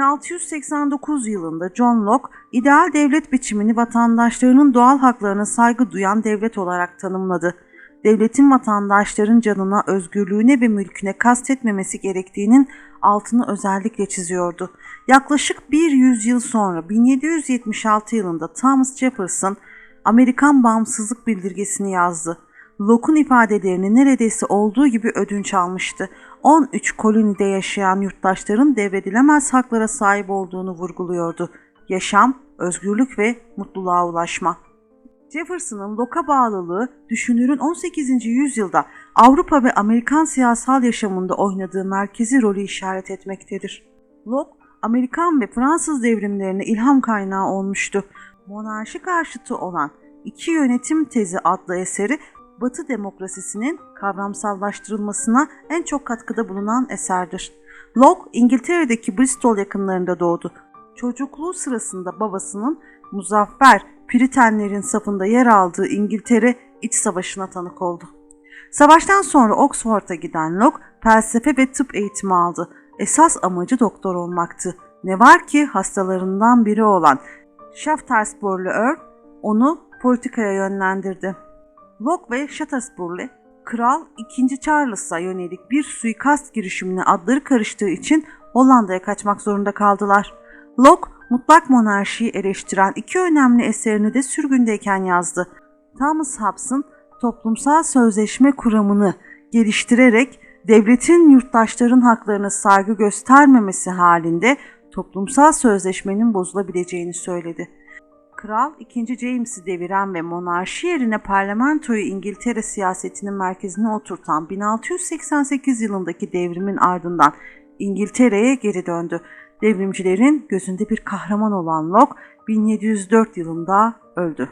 1689 yılında John Locke, ideal devlet biçimini vatandaşlarının doğal haklarına saygı duyan devlet olarak tanımladı. Devletin vatandaşların canına, özgürlüğüne ve mülküne kastetmemesi gerektiğinin altını özellikle çiziyordu. Yaklaşık bir yüzyıl sonra 1776 yılında Thomas Jefferson Amerikan bağımsızlık bildirgesini yazdı. Locke'un ifadelerini neredeyse olduğu gibi ödünç almıştı. 13 kolonide yaşayan yurttaşların devredilemez haklara sahip olduğunu vurguluyordu. Yaşam, özgürlük ve mutluluğa ulaşma. Jefferson'ın Locke'a bağlılığı düşünürün 18. yüzyılda Avrupa ve Amerikan siyasal yaşamında oynadığı merkezi rolü işaret etmektedir. Locke, Amerikan ve Fransız devrimlerine ilham kaynağı olmuştu. Monarşi karşıtı olan İki Yönetim Tezi adlı eseri Batı demokrasisinin kavramsallaştırılmasına en çok katkıda bulunan eserdir. Locke, İngiltere'deki Bristol yakınlarında doğdu. Çocukluğu sırasında babasının muzaffer Püritenlerin safında yer aldığı İngiltere iç savaşına tanık oldu. Savaştan sonra Oxford'a giden Locke felsefe ve tıp eğitimi aldı. Esas amacı doktor olmaktı. Ne var ki hastalarından biri olan Shaftesbury Earl onu politikaya yönlendirdi. Locke ve Shaftesbury, Kral 2. Charles'a yönelik bir suikast girişimine adları karıştığı için Hollanda'ya kaçmak zorunda kaldılar. Locke, mutlak monarşiyi eleştiren iki önemli eserini de sürgündeyken yazdı. Thomas Hobbes'ın toplumsal sözleşme kuramını geliştirerek devletin yurttaşların haklarına saygı göstermemesi halinde toplumsal sözleşmenin bozulabileceğini söyledi. Kral 2. James'i deviren ve monarşi yerine parlamentoyu İngiltere siyasetinin merkezine oturtan 1688 yılındaki devrimin ardından İngiltere'ye geri döndü. Devrimcilerin gözünde bir kahraman olan Locke 1704 yılında öldü.